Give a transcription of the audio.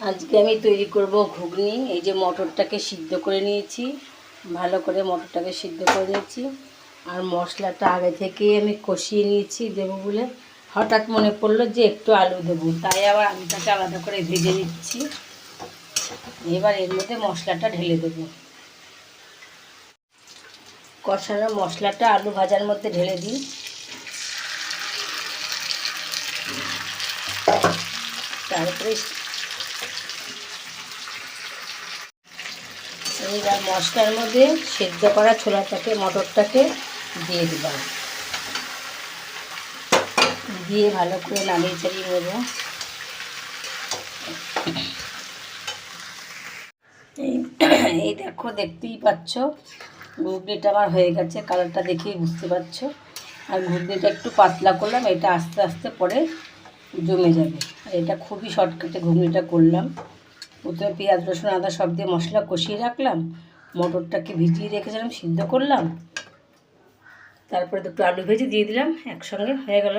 আজকে আমি তৈরি করব ঘুগনি। এই যে মটরটাকে সিদ্ধ করে নিয়েছি। ভালো করে মটরটাকে সিদ্ধ করে নিয়েছি। আর মশলাটা আগে থেকেই আমি কষিয়ে নিয়েছি দেবো বলে। হঠাৎ মনে পড়ল যে একটু আলু দেবো। তাই আবার আলুটাকে আলাদা করে ভেজে নিচ্ছি। এবার এর মধ্যে মশলাটা ঢেলে দেবো। কষানো মশলাটা আলু ভাজার মধ্যে ঢেলে দিই। তারপরে এইবার মশলার মধ্যে সেদ্ধ করা ছোলাটাকে, মটরটাকে দিয়ে দিলাম। দিয়ে ভালো করে নামিয়ে চালিয়ে নেব। এই দেখো, দেখতেই পাচ্ছ, ঘুগনিটা আমার হয়ে গেছে, কালারটা দেখেই বুঝতে পারছ। আর ঘুগনিটা একটু পাতলা করলাম, এটা আস্তে আস্তে পরে জমে যাবে। আর এটা খুবই শর্টকাটে ঘুগনিটা করলাম। প্রথমে পেঁয়াজ, রসুন, আদা সব দিয়ে মশলা কষিয়ে রাখলাম। মটরটাকে ভিজিয়ে রেখেছিলাম, সিদ্ধ করলাম। তারপরে দুটো আলু ভেজে দিয়ে দিলাম, একসঙ্গে হয়ে গেল।